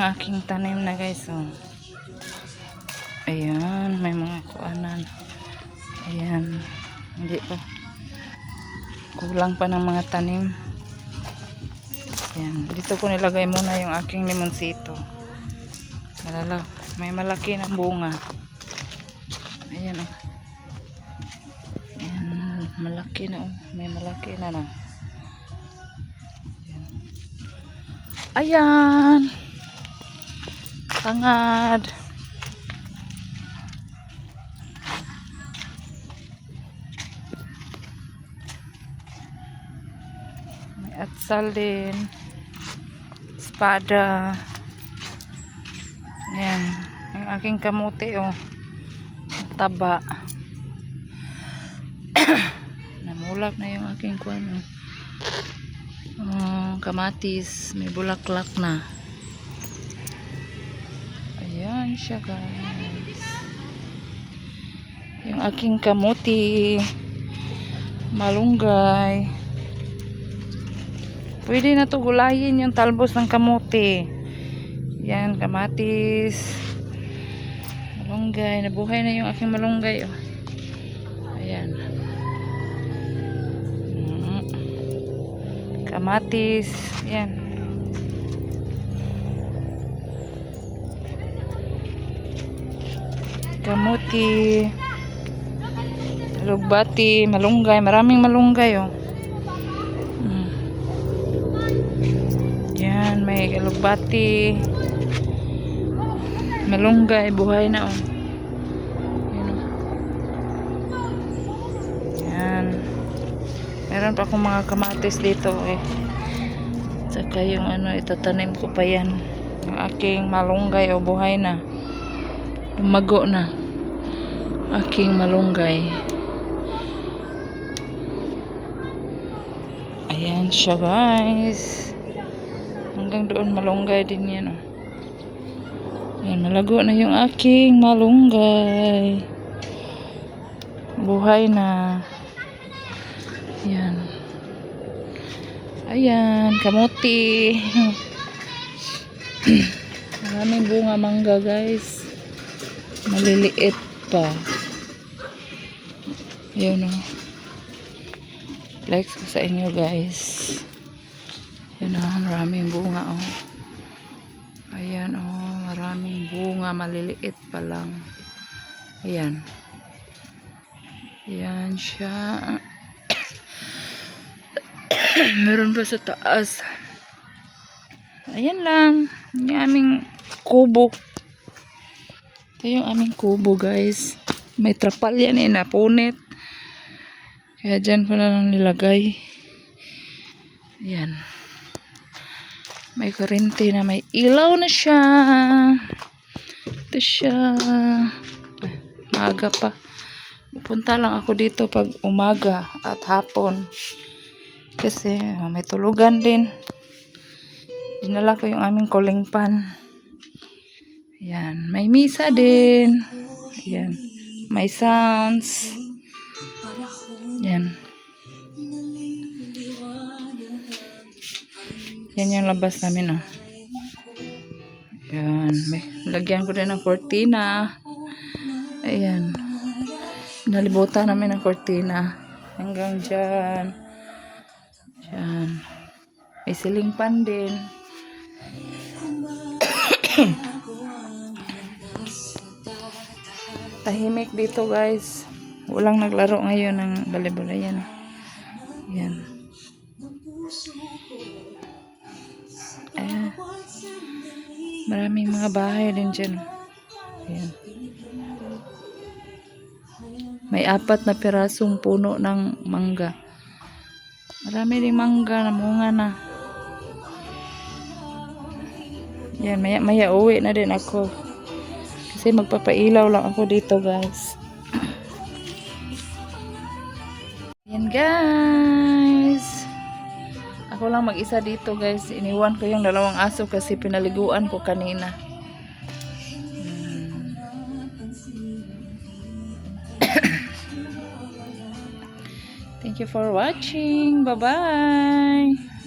yung aking tanim na guys. Oh. Ayan, may mga kuanan. Ayan. Hindi pa. Kulang pa ng mga tanim. Ayan. Dito ko nilagay muna yung aking limonsito. Malala. May malaki na bunga. Ayan oh. Ayan. Malaki na oh. May malaki na na. Ayan. Tangad. May atsal din. Espada. Ayan. Yung aking kamuti, oh. Taba. Namulak na yung aking kuwan, oh. Oh, kamatis. May bulaklak na. Ayan siya, guys. Yung aking kamuti. Malunggay. Pwede na to gulayin yung talbos ng kamote. Yan, kamatis. Malunggay. Nabuhay na yung aking malunggay. Oh. Ayan. Mm. Kamatis. Yan. Kamuti. Lugbati. Malunggay. Maraming malunggay. Oh. Mm. Yan, may alugbati. Malunggay, buhay na oh. Yan, oh. Yan. Meron pa akong mga kamatis dito eh. Saka yung ano, itatanim ko pa yan. Yung aking malunggay o buhay na. Lumago na. Aking malunggay. Ayan siya guys. Hanggang doon malunggay din yan. Oh. Ayan, malago na yung aking malunggay. Buhay na. Ayan. Ayan, kamuti. Maraming bunga mangga guys. Maliliit pa. Ayan o. Flex ko sa inyo guys. Ayan o, maraming bunga o. Ayan o, maraming bunga. Maliliit pa lang. Ayan. Ayan siya. Meron pa sa taas. Ayan lang. Yung aming kubo. Ito yung aming kubo guys. May trapal yan eh, napunit. Kaya dyan ko na lang nilagay. Ayan. May kurente na may ilaw na siya. Ito siya. Maaga pa. Pupunta lang ako dito pag umaga at hapon. Kasi ah, may tulugan din. Dinala ko yung aming calling pan. Ayan. May misa din. Ayan. May sounds. Ayan. Yan yung labas namin, oh. Ayan. May, lagyan ko din ng cortina. Ayan. Nalibutan namin ng cortina. Hanggang dyan. Dyan. May ceiling fan din. Tahimik dito guys. Walang naglaro ngayon ng balibula yan. Yan. Ayan. Maraming mga bahay din dyan. Ayan. May apat na pirasong puno ng mangga. Marami ding mangga na bunga na. Yan, maya maya uwi na din ako. Kasi magpapailaw lang ako dito guys. Yan guys. Ako lang mag-isa dito guys. Iniwan ko yung dalawang aso kasi pinaliguan ko kanina. Thank you for watching. Bye-bye.